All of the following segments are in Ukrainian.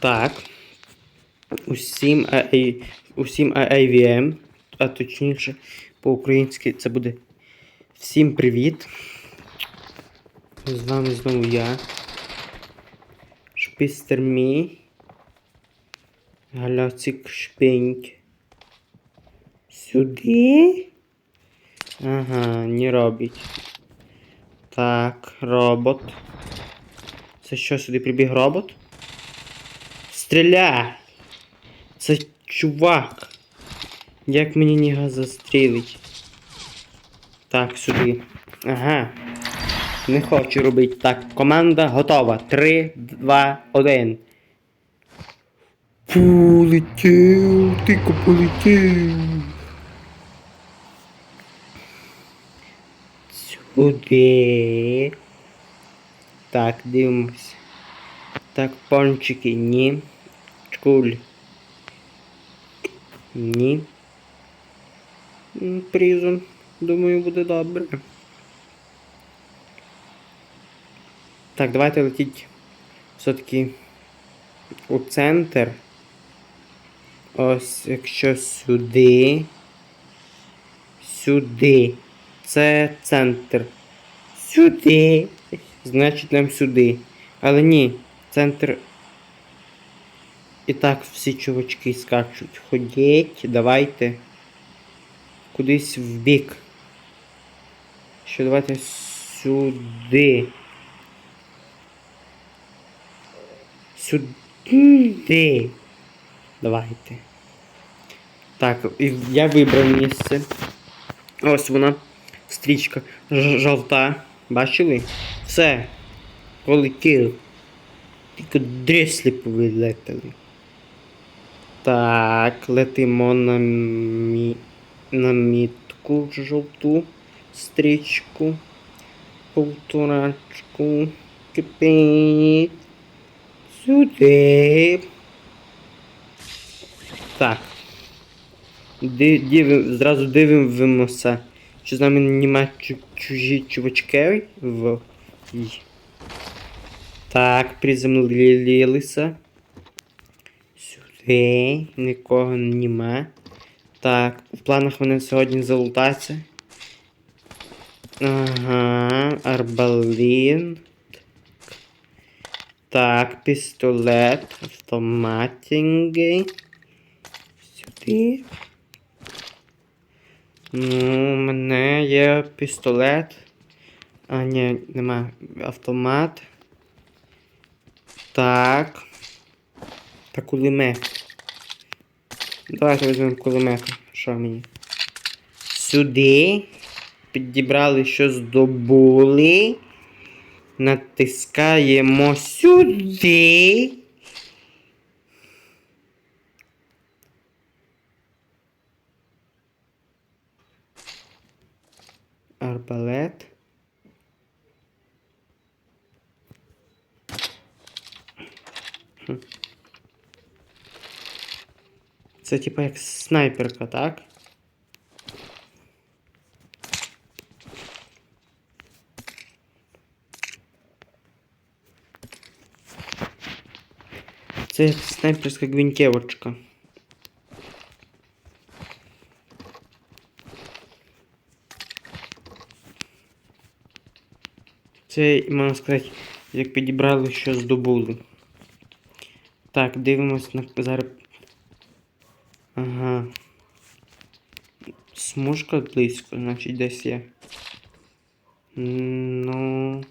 Так. Усім, AA, усім AAVM, а точніше, по-українськи це буде Всім привіт. З вами знову я. Шпістер Мі. Галяцик Шпиньк. Сюди. Ага, не робить. Так, робот. Це що, сюди прибіг робот? Стріляй! Це чувак. Як мені ніга застрілить? Так, сюди. Ага. Не хочу робити. Так, команда готова. 3, 2, 1. Полетів, тільки полетів. Сюди. Так, дивимось. Так, пончики, ні. Чкуль. Ні. Призм. Думаю, буде добре. Так, давайте летіть все-таки у центр. Ось, якщо сюди. Сюди. Це центр. Сюди. Значить нам сюди. Але ні, центр. І так всі чувачки скачуть. Ходіть, давайте. Кудись в бік. Що давайте сюди. Сюди. Давайте. Так, я вибрав місце. Ось вона. Стрічка жовта. Бачили? Все. Полетів. Тільки дреслі повилетали. Так, летимо на, мі... на мітку жовту стрічку. Полторачку. Кипить. Сюди. Так. Ди, дивим, зразу дивимося, чи з нами нема чужі чувачки в. Так, приземлилися. Сюди. Нікого нема. Так, в планах вони сьогодні залутаться. Ага, арбалін. Так, пістолет, автоматінги. Сюди. Ну, у мене є пістолет. А, ні, нема. Автомат. Так. Та кулемет. Давайте візьмемо кулемет. Що мені? Сюди. Підібрали, що здобули. Натискаємо сюди. Арбалет. Хм. Це типа як снайперка, так? Це як снайперська гвинтівочка. Це, можна сказати, як підібрали, що здобули. Так, дивимось на зараз. Смужка близько, значить десь є. Ну.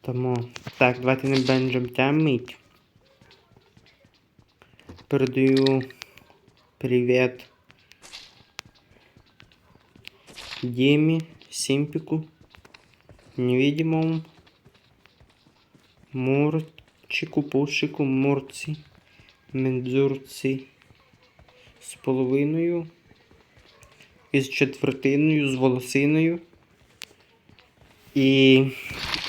Тому. Так, давайте не бенджем тямить. Передаю привіт Диме, Симпику, невидимому, Мурчику, Пушику, Мурці, Мензурці з половиною, із четвертиною, з волосиною. І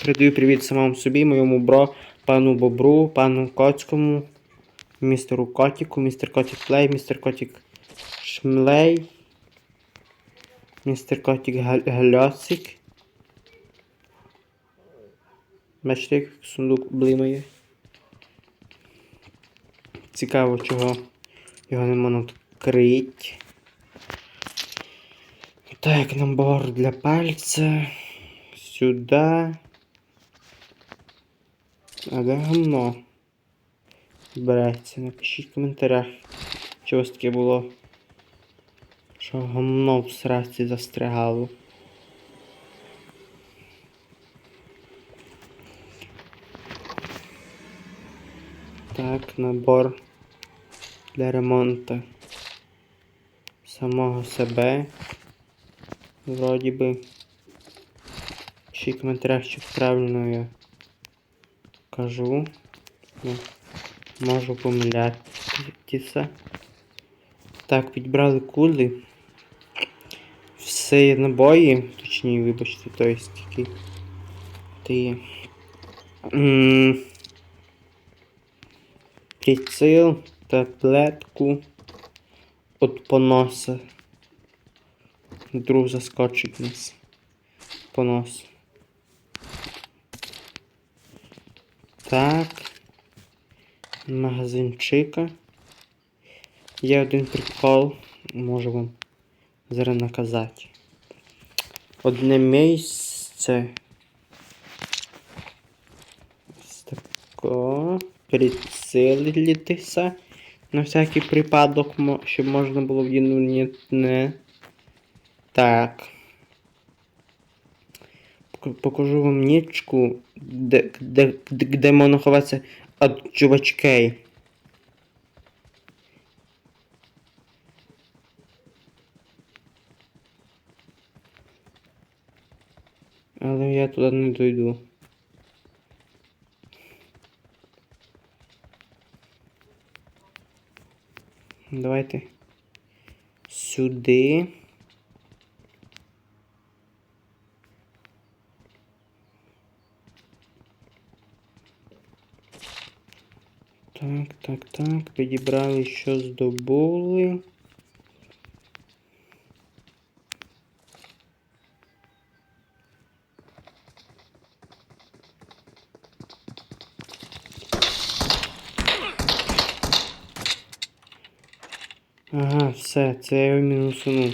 передаю привіт самому собі, моєму бро, пану Бобру, пану Коцькому, містеру Котіку, містер Котік Плей, містер Котік Шмлей. Містер Котік Галь- Гальосик. Бачите, як сундук блимає. Цікаво, чого його не можна відкрити. Так, набор для пальця. Сюди. А де гамно? Береться. Напишіть в коментарях, чи ось таке було. Що гамно в сраці застрягало. Так, набор для ремонту самого себе. Вроді би. В коментарях, чи правильно я кажу. Ну, можу помилятися. Так, підбрали кули. Все набої, точніше, вибачте, то є тільки. Ти. Приціл, таблетку от поноса. Друг заскочить нас. Понос. Так. Магазинчика. Є один прикол. Можу вам зараз наказати. Одне місце. Ось тако. Прицілитися. На всякий припадок, щоб можна було вдінути. Так. Покажу вам нічку, де, де, де, можна ховатися від чувачкей. Але я туди не дойду. Давайте сюди. Так, так, так. Підібрали, що здобули. Все, це я його мінусунув.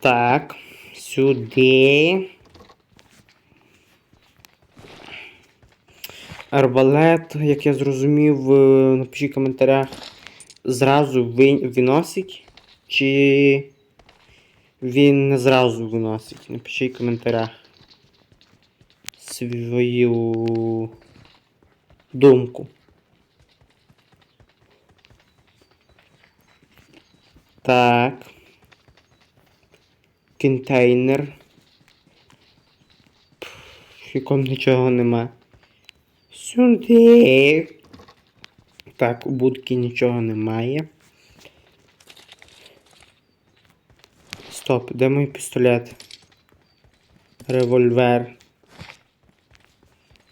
Так, сюди. Арбалет, як я зрозумів, напишіть в коментарях, зразу ви- виносить, чи він не зразу виносить. Напишіть в коментарях свою думку. Так. Контейнер. В нічого нема. Сюди. Так, у будки нічого немає. Стоп, де мій пістолет? Револьвер.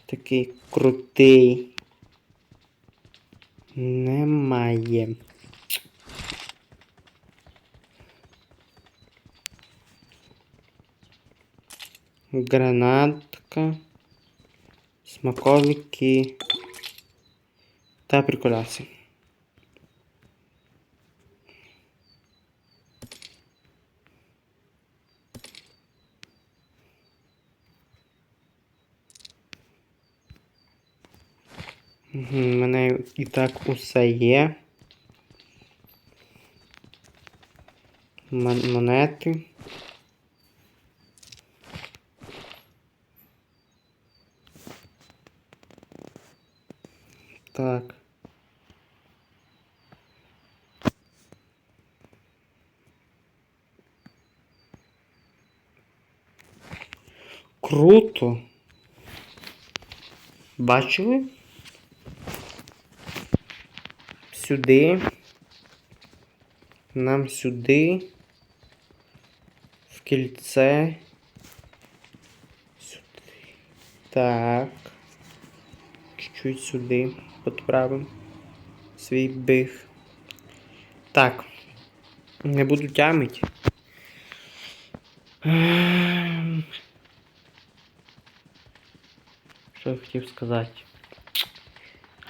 Такий крутий. Немає. Гранатка. Смаковики. Та приколяси. У мене і так усе є. Мон- Монети. Так. Круто. Бачили? Сюди. Нам сюди. В кільце. Сюди. Так. Чуть-чуть сюди підправимо свій біг. Так. Не буду тямити. Ем, хотів сказати.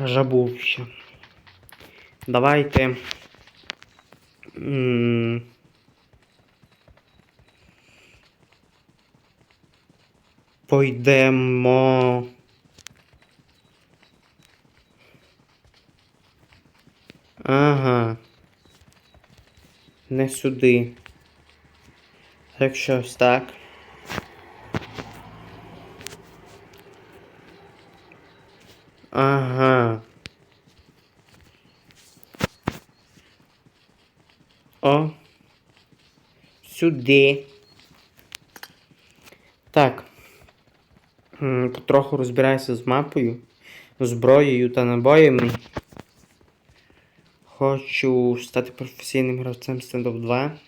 Жабув ще. Давайте. Пойдемо. Ага. Не сюди. Якщо ось так. Ага. О. Сюди. Так. Потроху розбираюся з мапою, зброєю та набоями. Хочу стати професійним гравцем Stand-Up 2.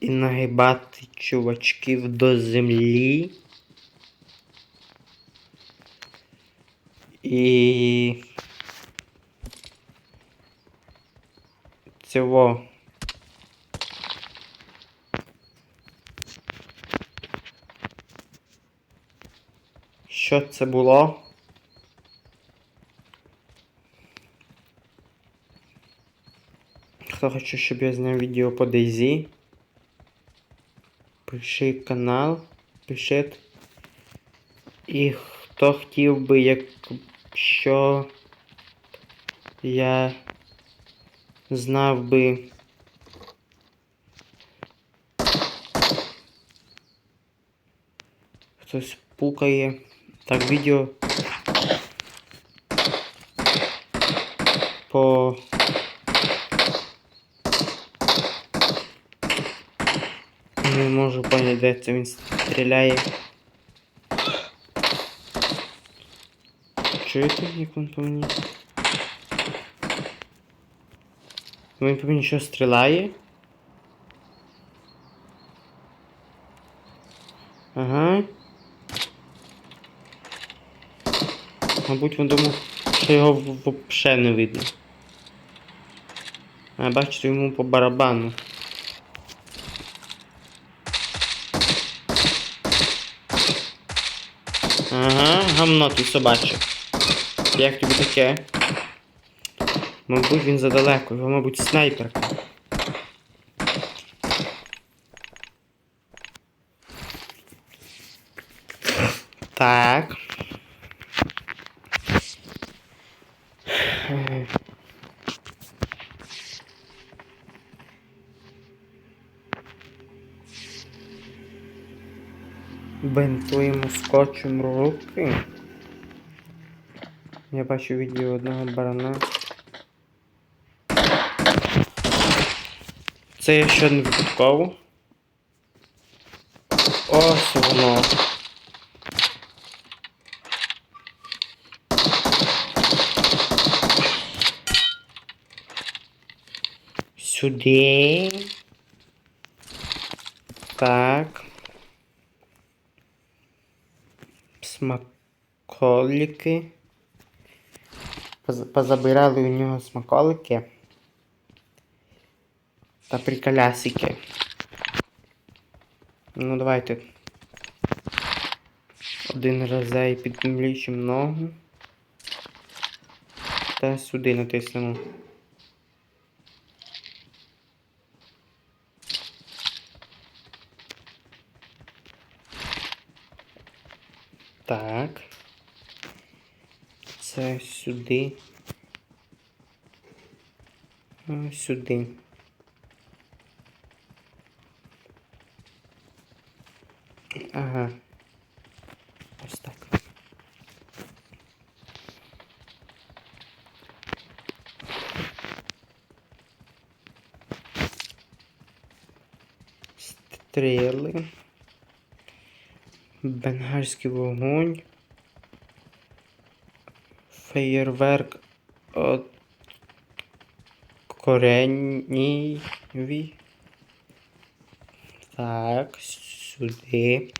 І нагибати чувачків до землі. І. Цього. Що це було? Хто хоче, щоб я зняв відео по DayZ? Пиши канал, пишіть. І хто хотів би, якщо я знав би. Хтось пукає. Так, відео по Не можу поняти, де це він стріляє. Чуєте, як він по мені? Він по мені що стріляє? Ага. Мабуть, він думав, що його взагалі не видно. А бачите, йому по барабану. Ага, гамно ти собаче. Як тобі таке? Мабуть, він задалеко, його, мабуть, снайперка. Так. Бинтуємо скотчем руки. Я бачу відео одного барана. Це я ще не випадково. Ось воно. Сюди. Так. Смаколики. Поз- Позабирали у нього смаколики. Та приколясики. Ну, давайте. Один разей підмлічимо ногу. Та сюди натиснемо. Так. Це сюди. Сюди. Ага. Ось так. Стріли. Бенгальський вогонь. Феєрверк от кореніві. Так, сюди.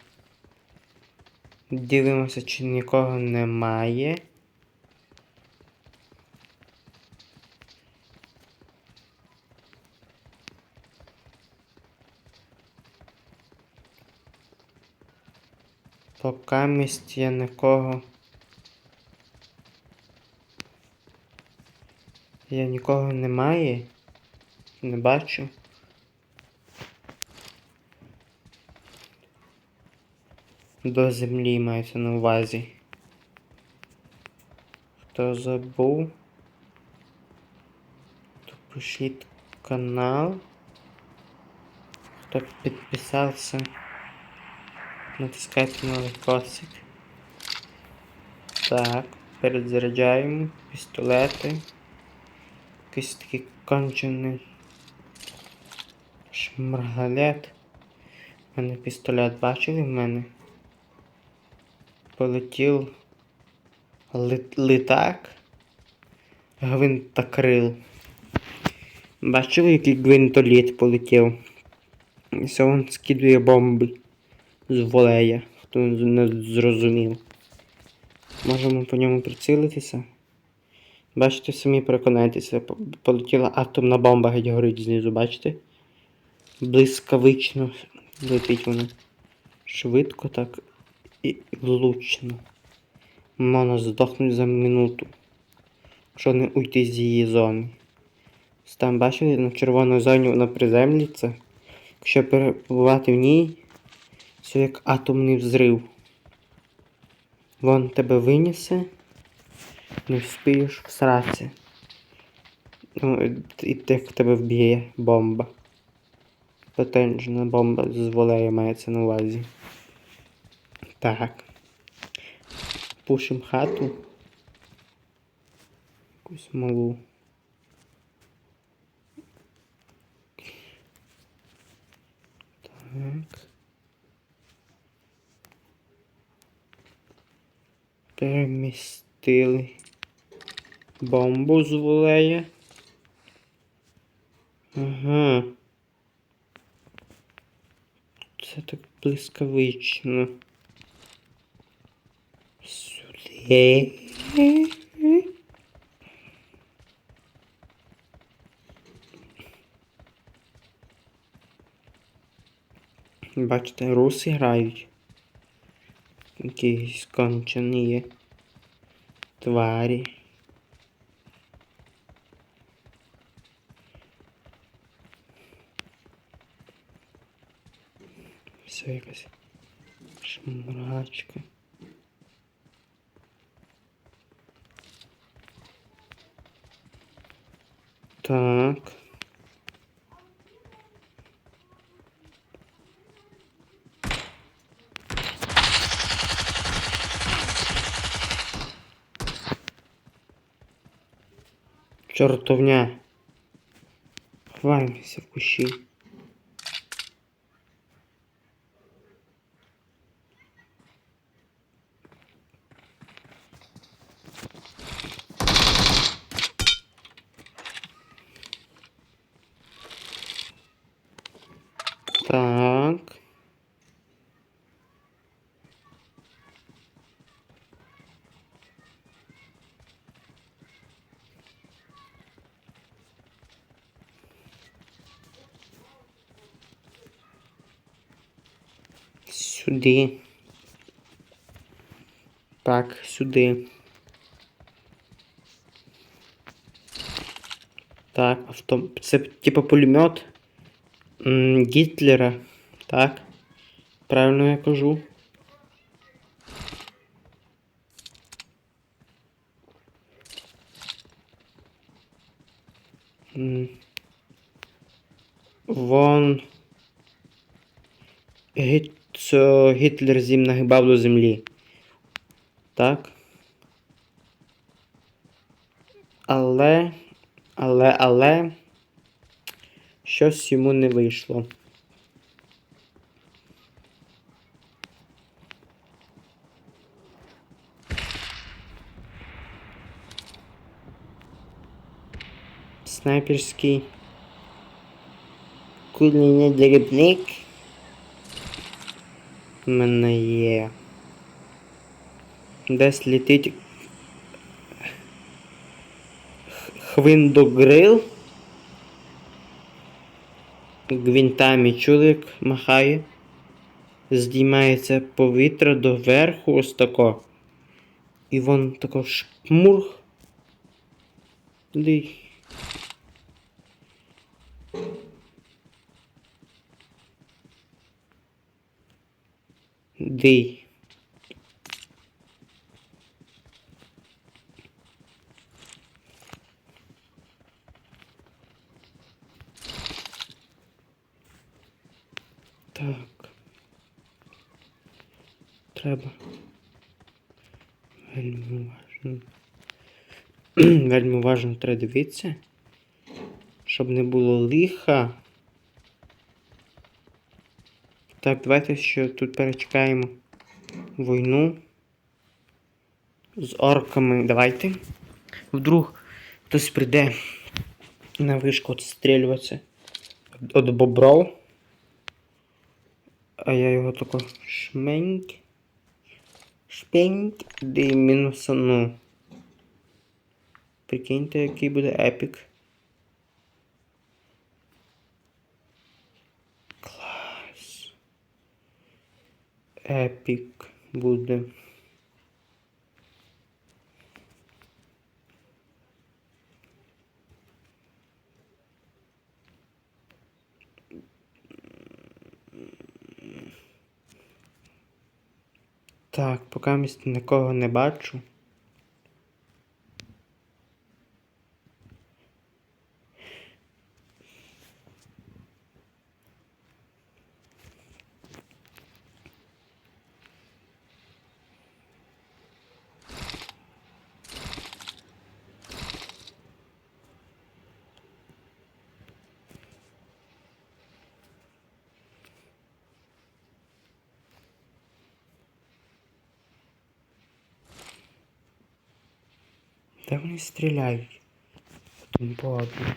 Дивимося, чи нікого немає. Поки місць я нікого. Я нікого немає. Не бачу. До землі мається на увазі. Хто забув? То пишіть канал. Хто підписався, натискайте на лайкосик. Так, перезаряджаємо пістолети. Якийсь такий кончений шмаргалет. У мене пістолет бачили в мене? Полетів лит літак. Гвинтокрил. Бачили, який гвинтоліт полетів? Все він скидує бомби з волея, хто не зрозумів. Можемо по ньому прицілитися. Бачите, самі переконайтеся, полетіла атомна бомба геть горить знизу, бачите? Блискавично летить вона. Швидко так і влучно. Можна здохнути за минуту. Якщо не уйти з її зони. Там бачили, на червоній зоні вона приземлиться. Якщо перебувати в ній, все як атомний взрив. Вон тебе винесе, не вспієш всратися. Ну, і так тебе вб'є бомба. Потенжна бомба з волею мається на увазі. Так. Пушим хату. Якусь малу. Так. Перемістили бомбу з волея. Ага. Це так блискавично. Сюди. Бачите, руси грають. Якісь кончені є. Тварі. це якась шмрачка. Так. Чертовня. Хваемся в кущи. Сюди. Так, сюди. Так, авто... Це типа пулемет м, Гітлера. Так. Правильно я кажу. Вон. Гіт... це Гітлер зім нагибав до землі. Так. Але. Але, але. Щось йому не вийшло. Снайперський. Кульний дрібник. Мене є. Десь летить Хвиндогрил. Гвинтами чоловік махає. здіймається повітря доверху ось тако. І вон тако шмурх. Туди. Дий. Так. Треба. Вельми уважно. Вельми уважно треба дивитися. Щоб не було лиха. Так, давайте ще тут перечекаємо війну з орками. Давайте. Вдруг хтось прийде на вишку отстрілюватися від бобров. А я його тако шменьк. Шпеньк, де мінусану. Прикиньте, який буде епік. Епік буде. Так, поки місць нікого не бачу. Де вони стріляють? Один по одному.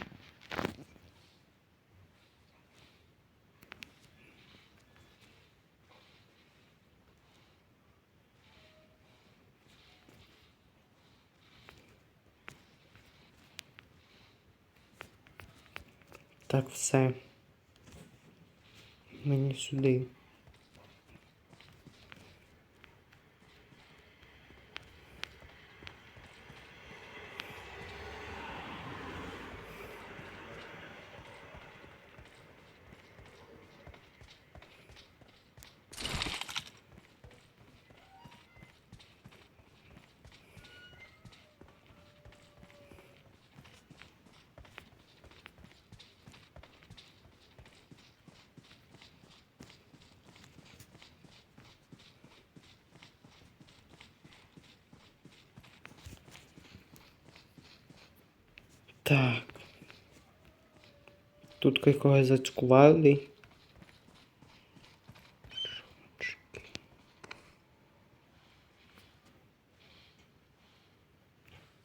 Так, все. Мені сюди. Так. Тут когось зацькували.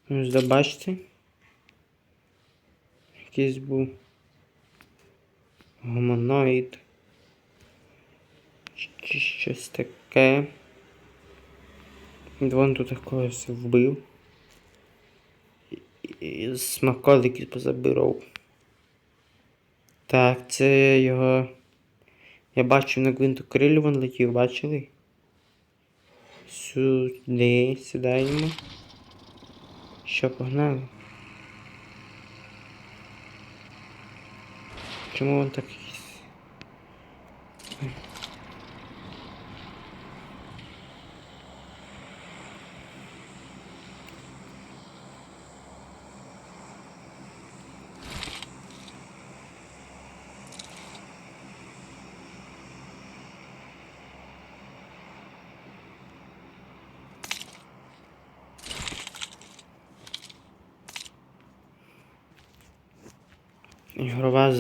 Ось забачте. Якийсь був гуманоїд. Чи щось таке. Вон тут когось вбив. Смаколики позабирав. Так, це його. Я бачу на гвинтокрилю вон летів, бачили? Сюди, сідаємо. Що, погнали? Чому він такий?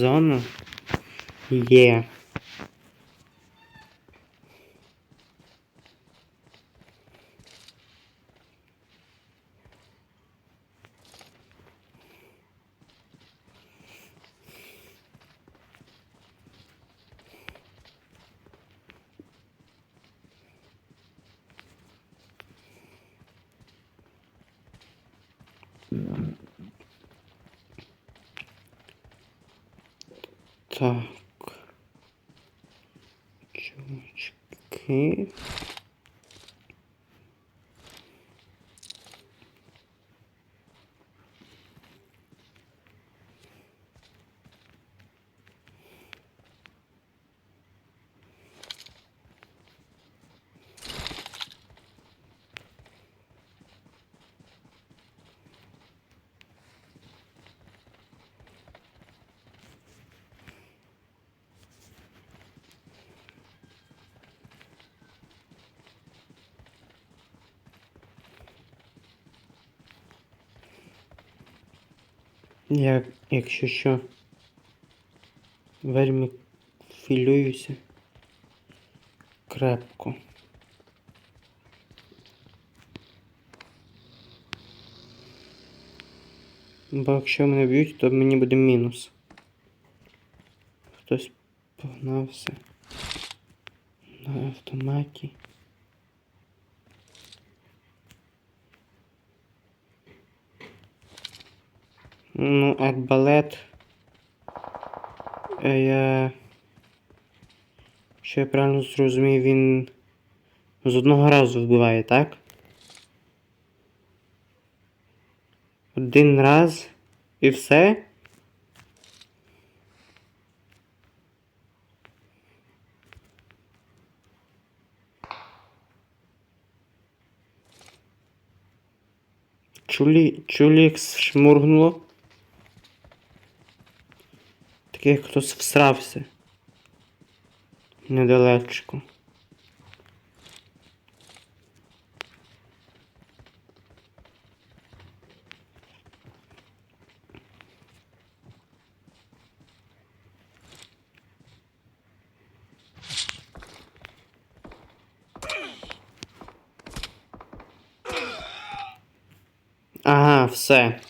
Зона є. Так. Чувачки. Я, якщо що, вельми хвилююся крепко. Бо якщо мене б'ють, то мені буде мінус. Хтось погнався на автоматі. Ну, арбалет. Е, Я. Що я правильно зрозумів, він з одного разу вбиває, так? Один раз і все? Чулі, чулік шмургнуло. Таке як хтось всрався. Недалечко. Ага, все.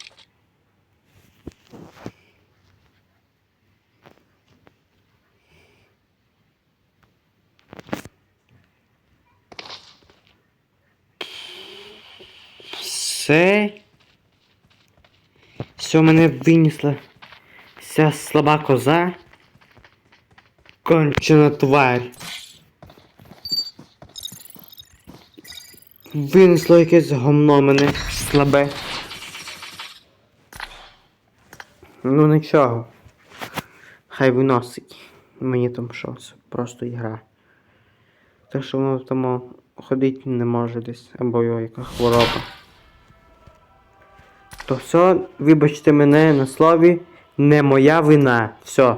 Все. Все мене винесла вся слаба коза. Кончена тварь. Винесло якесь гомно мене слабе. Ну нічого. Хай виносить. Мені там щось. Просто ігра. Те, що воно там ходити не може десь, або його яка хвороба. То все, вибачте мене на слові, не моя вина. Все.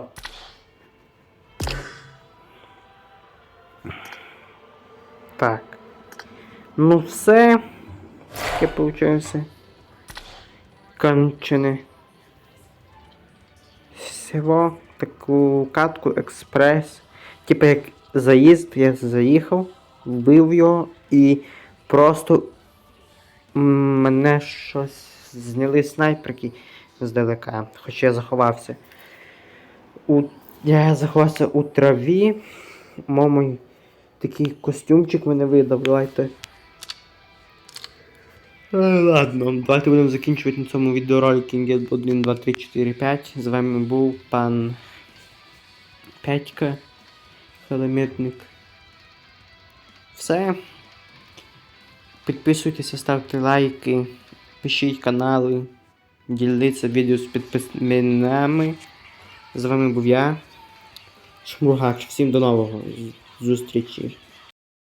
Так. Ну все. Таке получилося. Кончене. Всього таку катку експрес. Типа як заїзд, я заїхав, вбив його і просто мене щось зняли снайперки здалека. Хоча я заховався. У... Я заховався у траві. Мамой такий костюмчик мене видав. Давайте. Е, Ладно, давайте будемо закінчувати на цьому відеоролик Get 1, 2, 3, 4, 5. З вами був пан Петька, Хелемітник. Все. Підписуйтеся, ставте лайки, пишіть канали, діліться відео з підписниками. З вами був я, Шмургач. Всім до нового зустрічі.